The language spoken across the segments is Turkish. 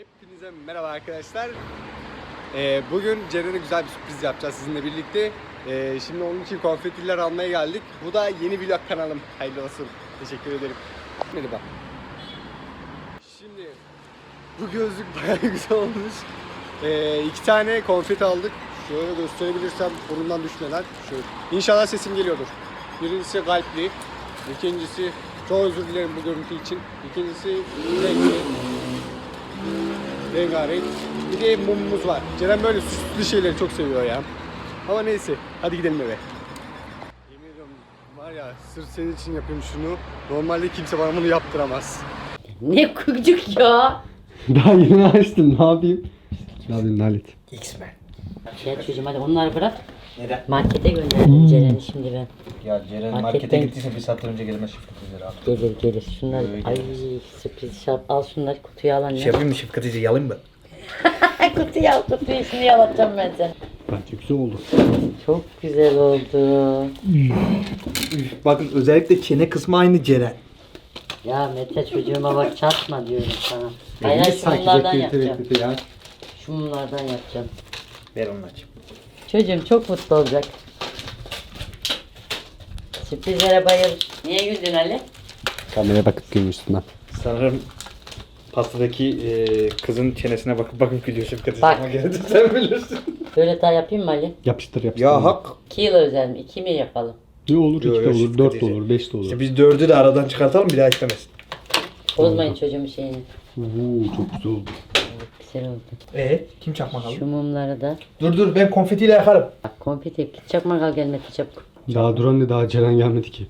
Hepinize merhaba arkadaşlar. Ee, bugün Ceren'e güzel bir sürpriz yapacağız sizinle birlikte. Ee, şimdi onun için konfetiler almaya geldik. Bu da yeni vlog kanalım. Hayırlı olsun. Teşekkür ederim. Merhaba. Şimdi bu gözlük bayağı güzel olmuş. Ee, iki tane konfeti aldık. Şöyle gösterebilirsem burnumdan düşmeler. Şöyle. İnşallah sesim geliyordur. Birincisi kalpli. İkincisi çok özür dilerim bu görüntü için. İkincisi renkli. Rengarenk. Bir de mumumuz var. Ceren böyle süslü şeyleri çok seviyor ya. Ama neyse. Hadi gidelim eve. Yemin ediyorum var ya sırf senin için yapıyorum şunu. Normalde kimse bana bunu yaptıramaz. Ne kucuk ya. Daha yeni açtım. Ne yapayım? Ne yapayım Halit? X-Men. Ya çocuğum hadi onları bırak. Neden? Markete gönderdim Ceren'i şimdi ben. Ya Ceren Marketten- markete gittiyse bir saat önce gelmez şıfkı teyze abi. Gelir gelir. Şunları Öyle ay sürpriz şap al şunları kutuya al anne. Şey yapayım mı şıfkı teyze yalayım mı? kutuyu al kutuyu şimdi yalatacağım ben seni. Bence güzel oldu. Çok güzel oldu. Bakın özellikle çene kısmı aynı Ceren. Ya Mete çocuğuma bak çatma diyorum sana. Hayır hayır şu mumlardan yapacağım. ya. Şu mumlardan yapacağım. Ver onu aç. Çocuğum çok mutlu olacak. Sürprizlere bayılır. Niye güldün Ali? Kameraya bakıp gülmüşsün lan. Sanırım pastadaki e, kızın çenesine bakıp bakıp gülüyor teyze. Bak. Ama gene de sen bilirsin. Böyle daha yapayım mı Ali? Yapıştır yapıştır. Ya hak. 2 yıl özel mi? 2 mi yapalım? Ne olur? Yo, 2 de olur, şık 4 de diyecek. olur, 5 de olur. İşte biz dördü de aradan çıkartalım bir daha istemesin. Bozmayın çocuğumun şeyini. Oo, çok güzel oldu. Güzel oldu. Ee kim çakmak aldı? Şu mumları da. Dur dur ben konfetiyle yakarım. Bak konfeti git çakmak al gelmedi çabuk. Daha dur anne daha Ceren gelmedi ki.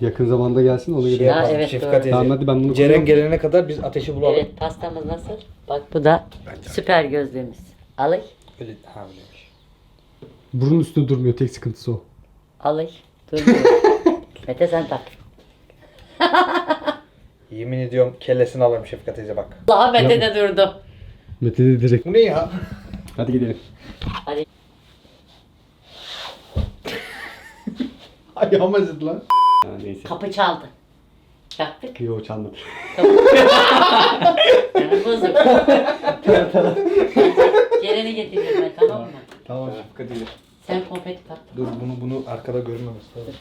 Yakın zamanda gelsin ona Şey göre. Ya, yapalım evet, şıfkı doğru. teyze. Tamam hadi ben bunu Ceren koyuyorum. gelene kadar biz ateşi bulalım. Evet pastamız nasıl? Bak bu da süper gözlüğümüz. Alay. Öyle, ha öyleymiş. Burun üstünde durmuyor tek sıkıntısı o. Alay. Dur. Mete sen tak. Yemin ediyorum kellesini alayım şıfkı teyze bak. Allah Mete de durdu. Mete de direkt. Bu ne ya? Hadi gidelim. Hadi. Ayağıma zıt lan. Ha, neyse. Kapı çaldı. Çaktık. Yo çalmadı. Yani bozuk. Ceren'i getireceğim ben tamam mı? Tamam şıfkı teyze. Sen konfeti tak. Dur bunu bunu arkada görmemesi lazım.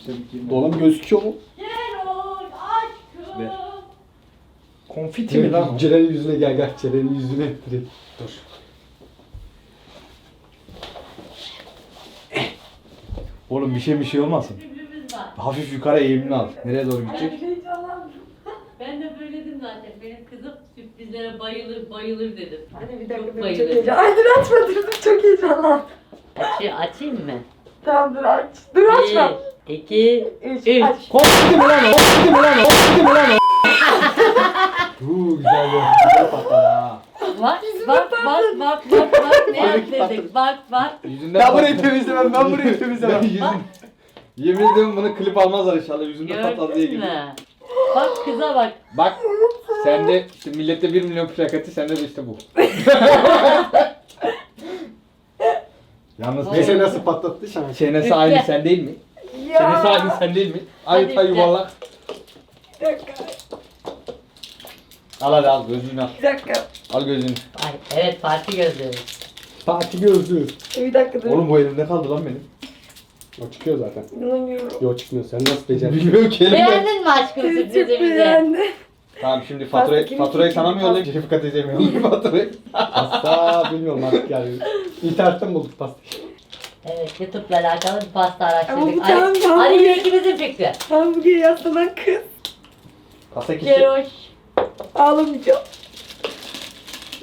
İşte bir Dolam gözüküyor mu? Ver. Konfiti mi lan? o? Ceren'in yüzüne gel gel. Ceren'in yüzüne direkt. Dur. Oğlum bir şey bir şey olmasın. Hafif yukarı eğimini al. Nereye doğru gidecek? Ben de böyle dedim zaten. Benim kızım sürprizlere bayılır bayılır dedim. Hadi bir dakika Çok dur çok bayılır. heyecan. Ay dur açma dur dur çok heyecanlandım. Açı, açayım mı? Tamam dur aç. Dur açma. Bir, iki, Üç, üç. aç. Konfiti mi lan o? Konfiti mi lan o? Konfiti mi lan o? Uuu güzel bir. Güzel patlar ha. Bak bak bak bak bak bak ne yaptık bak bak. Yüzünden Ben burayı patladı. temizlemem. Ben burayı temizlemem. Ben yüzün... Yemin ederim bunu klip almazlar inşallah. Yüzünde patladı diye Gördün geliyor. mü? Bak kıza bak. Bak sende işte millette 1 milyon plakati sende de işte bu. Yalnız Neyse nasıl patlattı şans. Çenesi aynı sen değil mi? Çenesi aynı sen değil mi? Hadi Ayıta üfle. yuvarlak. Bir dakika. Al hadi al gözlüğünü al. Bir dakika. Al gözlüğünü. Ay, evet parti gözlüğü. Parti gözlüğü. Bir dakika dur. Oğlum bu elimde kaldı lan benim. O çıkıyor zaten. İnanamıyorum. Yo çıkmıyor. Sen nasıl becerdin? Bilmiyorum ki elimde. Beğendin mi aşkım Çok sürprizimizi? beğendim. Tamam şimdi faturayı, faturayı sana mı yollayayım? Şefkat teyzeye mi yollayayım faturayı? Pasta bilmiyorum artık yani. İnternetten bulduk pastayı. Evet YouTube'la alakalı bir pasta Ama bu araştırdık. tamam, Ali, tamam. Ali ile ikimizin fikri. Hamburger yaslanan kız. Pasta kişi. Keroş. Ağlamayacağım.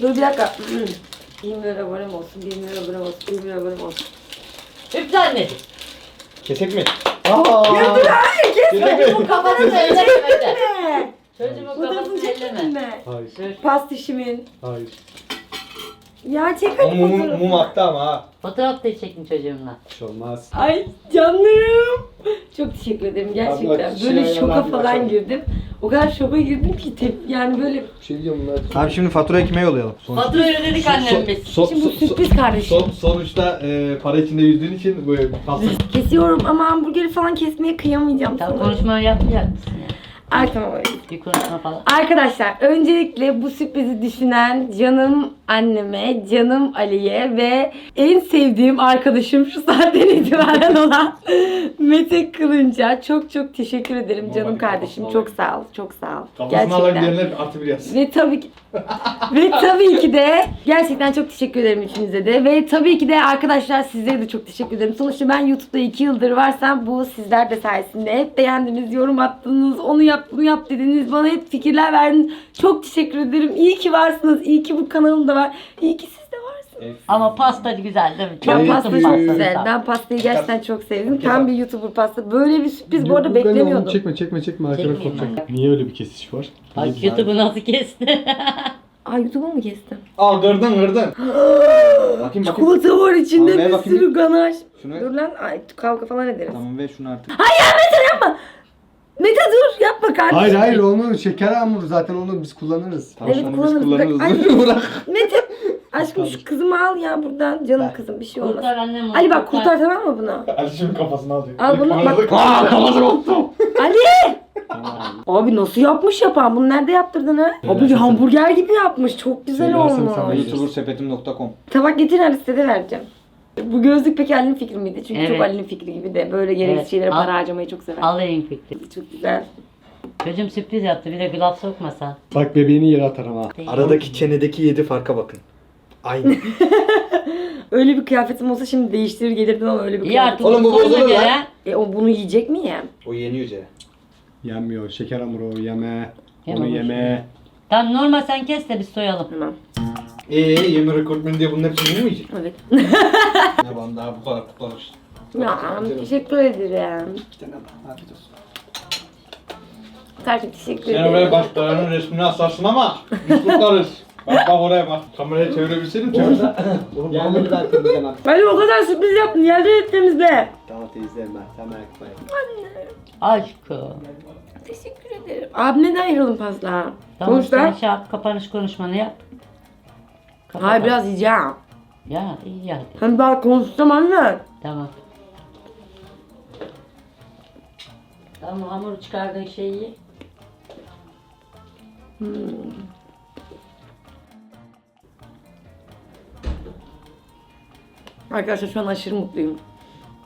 Dur bir dakika. 20 lira abonem olsun, 20 lira abonem olsun, 20 lira abonem olsun. Üfle anneciğim. Kesek mi? Aaa. Hayır kesme. Çocuğumun kafasını elleme? Çocuğumun kafasını elleme. mi? Hayır. Pastişimin. Hayır. Ya çek O hadi mum, fotoğrafı. mum attı ama ha. Fotoğraf da çektim çocuğumla. Bir şey olmaz. Ay canım. Çok teşekkür ederim gerçekten. Abla, Böyle şey, şoka hadi falan girdim. O kadar şoka girdim ki tep yani böyle Bir şey diyeceğim bunlar. Tamam şimdi faturayı kime yollayalım? Faturayı ödedik annem biz. Şimdi bu sürpriz kardeşim. son- sonuçta e, para içinde yüzdüğün için böyle pasta Kesiyorum ama hamburgeri falan kesmeye kıyamayacağım Tam sana. konuşmayı yapmayacak mısın konuşma falan. Arkadaşlar öncelikle bu sürprizi düşünen canım anneme, canım Ali'ye ve en sevdiğim arkadaşım şu saatten itibaren olan Mete Kılınç'a çok çok teşekkür ederim canım Baba, kardeşim. kafasına Çok sağ ol, çok sağ ol. Kafasına alan diyenler artı bir yaz. Ve tabii ki ve tabii ki de gerçekten çok teşekkür ederim üçünüze de. Ve tabii ki de arkadaşlar sizlere de çok teşekkür ederim. Sonuçta ben YouTube'da 2 yıldır varsam bu sizler de sayesinde. Hep beğendiniz, yorum attınız, onu yap, bunu yap dediniz. Bana hep fikirler verdiniz. Çok teşekkür ederim. İyi ki varsınız. İyi ki bu kanalım da var. İyi ki siz de varsınız. Ama pasta güzel değil mi? Ben Evet, pasta çok güzel. Ben pastayı gerçekten çok sevdim. Tam bir YouTuber pasta. Böyle bir sürpriz bu arada ben de onu beklemiyordum. Çekme çekme çekme arkada Çekmeyeyim kopacak. Niye öyle bir kesiş var? Bak YouTube'u nasıl kesti? Ay YouTube'u mu kestim? Al kırdın kırdın. bakayım bakayım. Çikolata var içinde Al, ver bir bakayım. sürü ganaj. Şunu ver. Dur lan ay, kavga falan ederiz. Tamam ver şunu artık. Mete dur yapma kardeşim. Hayır hayır olmaz. Şeker hamuru zaten onu biz kullanırız. Tamam Evet, onu biz kullanırız. kullanırız. Bırak. Bırak. Mete aşkım şu kızımı al ya buradan. Canım kızım bir şey olmaz. Kurtar annem onu. Ali bak kurtar tamam mı bunu? Ali şimdi kafasını alacak. Al bunu, bak. Aaa kafası koptu. Ali! Abi nasıl yapmış yapan? Bunu nerede yaptırdın ha? Abi hamburger gibi yapmış. Çok güzel Söylersem olmuş. sana YouTubersepetim.com Tabak getir her sitede vereceğim. Bu gözlük peki Ali'nin fikri miydi? Çünkü çok Evet. Ali'nin fikri gibi de böyle gereksiz Evet. şeylere Al. para harcamayı çok sever. Alayım fikri. Çok güzel. Çocuğum sürpriz yaptı. Bir de glove sokmasa. Bak bebeğini yere atarım ha. Aradaki çenedeki yedi farka bakın. Aynı. Öyle bir kıyafetim olsa şimdi değiştirir gelirdim ama öyle bir İyi kıyafetim. artık Oğlum bu bozulur göre. lan. E o bunu yiyecek mi ya? o yeniyor Cere. Yenmiyor. Şeker hamuru o yeme. Yeme Onu yeme. Tamam normal sen kes de biz soyalım. Tamam. Eee yemi rekortmen diye bunun hepsini yeni mi yiyecek? Evet. ne bana daha bu kadar kutlamış. ya teşekkür ederim. Bir tane daha. Afiyet olsun. Kardeşim teşekkür Sen ederim. oraya başkalarının resmini asarsın ama biz kutlarız. bak bak oraya bak. Kamerayı çevirebilseydim çevirsen. Oğlum Gelmedi ben temizlem artık. O kadar sürpriz yaptın. Yerde ettiğimizde. Tamam temizlerim ben. Sen merak etme. Aşkım. Teşekkür ederim. Abi neden ayrılın fazla? Tamam Sonuçta. sen şey yap, kapanış konuşmanı yap. Kapat. Hayır biraz yiyeceğim. Ya iyi hadi. Hem daha konuşacağım anne. Tamam. Tamam hamur çıkardığın şeyi. Arkadaşlar şu an aşırı mutluyum.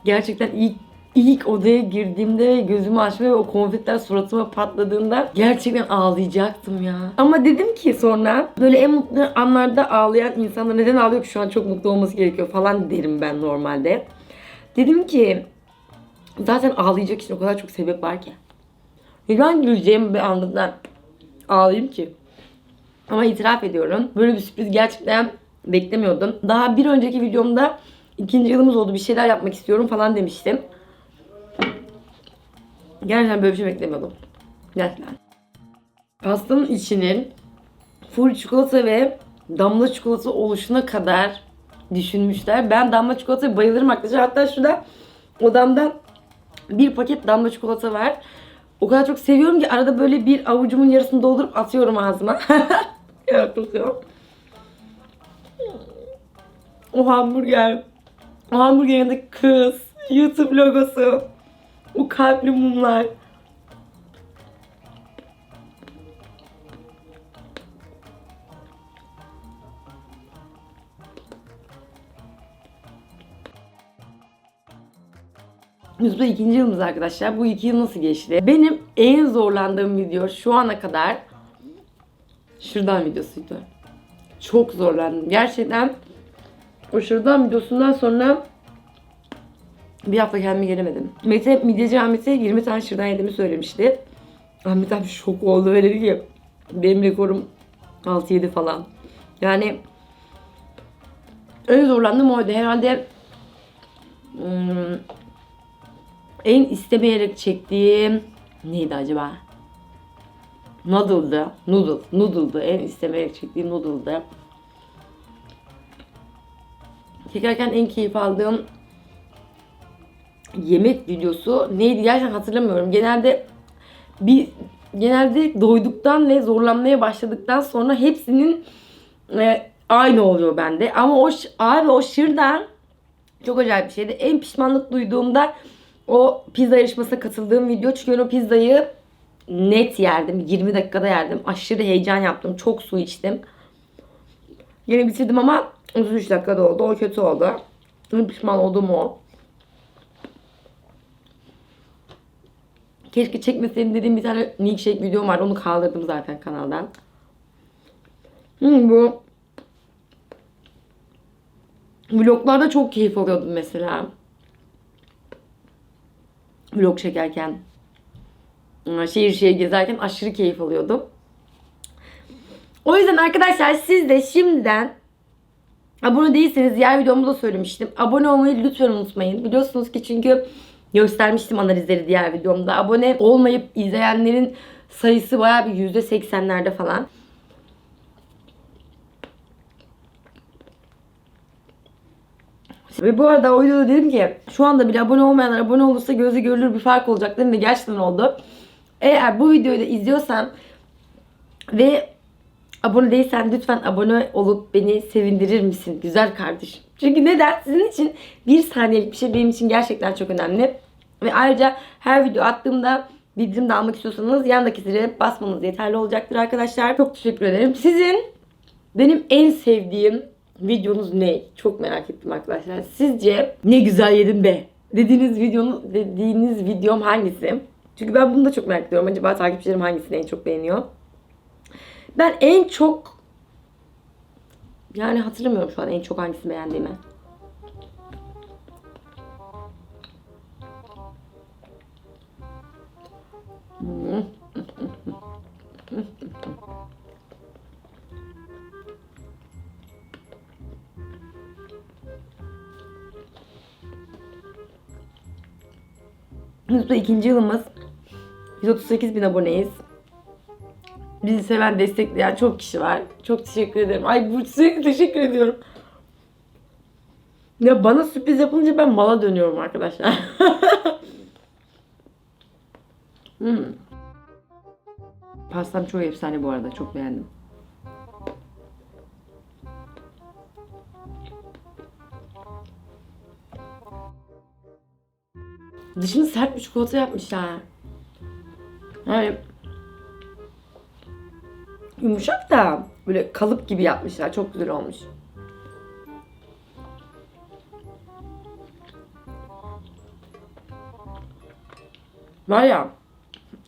Gerçekten ilk ilk odaya girdiğimde ve gözümü açma ve o konfetler suratıma patladığında gerçekten ağlayacaktım ya. Ama dedim ki sonra böyle en mutlu anlarda ağlayan insanlar neden ağlıyor ki şu an çok mutlu olması gerekiyor falan derim ben normalde. Dedim ki zaten ağlayacak için o kadar çok sebep var ki. Neden güleceğim bir anda ağlayayım ki? Ama itiraf ediyorum. Böyle bir sürpriz gerçekten beklemiyordum. Daha bir önceki videomda ikinci yılımız oldu bir şeyler yapmak istiyorum falan demiştim. Gerçekten böyle bir şey beklemiyordum. Gerçekten. Pastanın içinin full çikolata ve damla çikolata oluşuna kadar düşünmüşler. Ben damla çikolataya bayılırım arkadaşlar. Hatta şurada odamda bir paket damla çikolata var. O kadar çok seviyorum ki arada böyle bir avucumun yarısını doldurup atıyorum ağzıma. tutuyorum. O hamburger. O hamburgerin yanındaki kız. YouTube logosu. O kalpli mumlar. YouTube'da ikinci yılımız arkadaşlar. Bu iki yıl nasıl geçti? Benim en zorlandığım video şu ana kadar şuradan videosuydu. Çok zorlandım. Gerçekten o şuradan videosundan sonra bir hafta kendime gelemedim. Mete midyeci Ahmet'e 20 tane şırdan yediğimi söylemişti. Ahmet abi şok oldu ve dedi ki benim rekorum 6-7 falan. Yani en zorlandığım oydu. Herhalde hmm, en istemeyerek çektiğim neydi acaba? Noodle'dı. Noodle. Noodle'dı. En istemeyerek çektiğim noodle'dı. Çekerken en keyif aldığım yemek videosu neydi gerçekten hatırlamıyorum. Genelde bir genelde doyduktan ve zorlanmaya başladıktan sonra hepsinin e, aynı oluyor bende. Ama o abi o şırdan çok acayip bir şeydi. En pişmanlık duyduğumda o pizza yarışmasına katıldığım video. Çünkü o pizzayı net yerdim. 20 dakikada yerdim. Aşırı heyecan yaptım. Çok su içtim. Yine bitirdim ama 33 dakikada oldu. O kötü oldu. Pişman olduğum o. Keşke çekmeseydim dediğim bir tane milkshake videom var. Onu kaldırdım zaten kanaldan. Hmm, bu vloglarda çok keyif alıyordum mesela. Vlog çekerken. Şehir şehir gezerken aşırı keyif alıyordum. O yüzden arkadaşlar siz de şimdiden abone değilseniz diğer videomda da söylemiştim. Abone olmayı lütfen unutmayın. Biliyorsunuz ki çünkü göstermiştim analizleri diğer videomda. Abone olmayıp izleyenlerin sayısı bayağı bir %80'lerde falan. Ve bu arada o videoda dedim ki şu anda bile abone olmayanlar abone olursa gözle görülür bir fark olacak dedim ve gerçekten oldu. Eğer bu videoyu da izliyorsan ve abone değilsen lütfen abone olup beni sevindirir misin güzel kardeşim? Çünkü neden? Sizin için bir saniyelik bir şey benim için gerçekten çok önemli. Ve ayrıca her video attığımda bildirim de almak istiyorsanız yandaki zile basmanız yeterli olacaktır arkadaşlar. Çok teşekkür ederim. Sizin benim en sevdiğim videonuz ne? Çok merak ettim arkadaşlar. Sizce ne güzel yedim be dediğiniz videonun dediğiniz videom hangisi? Çünkü ben bunu da çok merak ediyorum. Acaba takipçilerim hangisini en çok beğeniyor? Ben en çok yani hatırlamıyorum şu an en çok hangisini beğendiğimi. YouTube'da ikinci yılımız. 138 bin aboneyiz. Bizi seven, destekleyen çok kişi var. Çok teşekkür ederim. Ay bu sürekli teşekkür ediyorum. Ya bana sürpriz yapılınca ben mala dönüyorum arkadaşlar. hmm. Pastam çok efsane bu arada. Çok beğendim. Dışını sert bir çikolata yapmışlar. Yani yumuşak da böyle kalıp gibi yapmışlar. Çok güzel olmuş. Var ya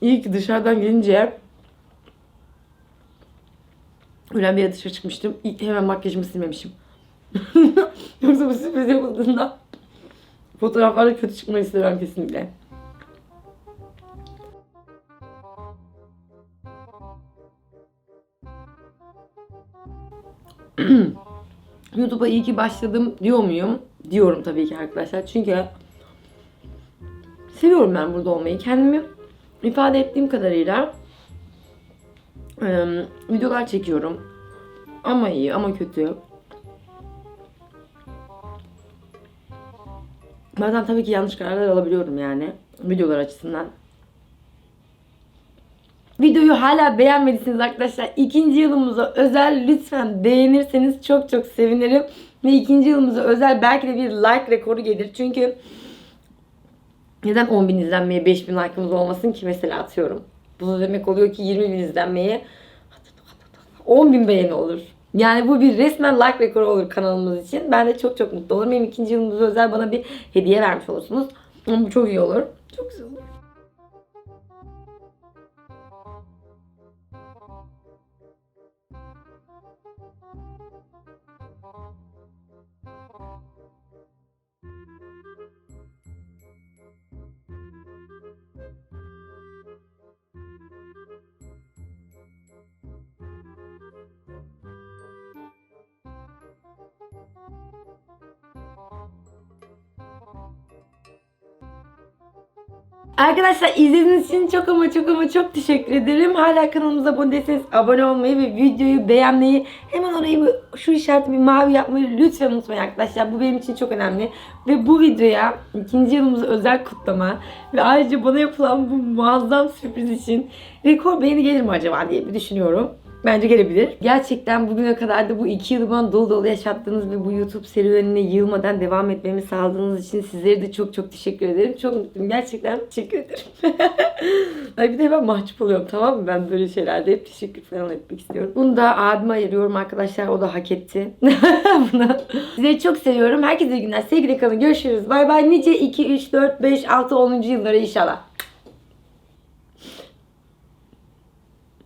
iyi ki dışarıdan gelince öğlen bir yere dışarı çıkmıştım. Hemen makyajımı silmemişim. Yoksa bu sürpriz yapıldığında fotoğraflarda kötü çıkmayı istemem kesinlikle. YouTube'a iyi ki başladım diyor muyum? Diyorum tabii ki arkadaşlar. Çünkü seviyorum ben burada olmayı. Kendimi ifade ettiğim kadarıyla eee, videolar çekiyorum. Ama iyi ama kötü. Bazen tabii ki yanlış kararlar alabiliyorum yani. Videolar açısından. Videoyu hala beğenmediyseniz arkadaşlar ikinci yılımıza özel lütfen beğenirseniz çok çok sevinirim. Ve ikinci yılımıza özel belki de bir like rekoru gelir. Çünkü neden 10.000 izlenmeye 5.000 like'ımız olmasın ki mesela atıyorum. Bu da demek oluyor ki 20.000 izlenmeye 10.000 beğeni olur. Yani bu bir resmen like rekoru olur kanalımız için. Ben de çok çok mutlu olurum. Benim ikinci yılımıza özel bana bir hediye vermiş olursunuz. Ama bu çok iyi olur. Çok güzel olur. Arkadaşlar izlediğiniz için çok ama çok ama çok teşekkür ederim. Hala kanalımıza abone değilseniz abone olmayı ve videoyu beğenmeyi hemen orayı bir, şu işareti bir mavi yapmayı lütfen unutmayın arkadaşlar. Bu benim için çok önemli. Ve bu videoya ikinci yılımızı özel kutlama ve ayrıca bana yapılan bu muazzam sürpriz için rekor beğeni gelir mi acaba diye bir düşünüyorum. Bence gelebilir. Gerçekten bugüne kadar da bu iki yılı bana dolu dolu yaşattığınız ve bu YouTube serüvenine yılmadan devam etmemi sağladığınız için sizlere de çok çok teşekkür ederim. Çok mutluyum. Gerçekten teşekkür ederim. Ay bir de ben mahcup oluyorum tamam mı? Ben böyle şeylerde hep teşekkür falan etmek istiyorum. Bunu da abime ayırıyorum arkadaşlar. O da hak etti. Buna. Sizleri çok seviyorum. Herkese iyi günler. Sevgili kalın. Görüşürüz. Bay bay. Nice 2, 3, 4, 5, 6, 10. yıllara inşallah.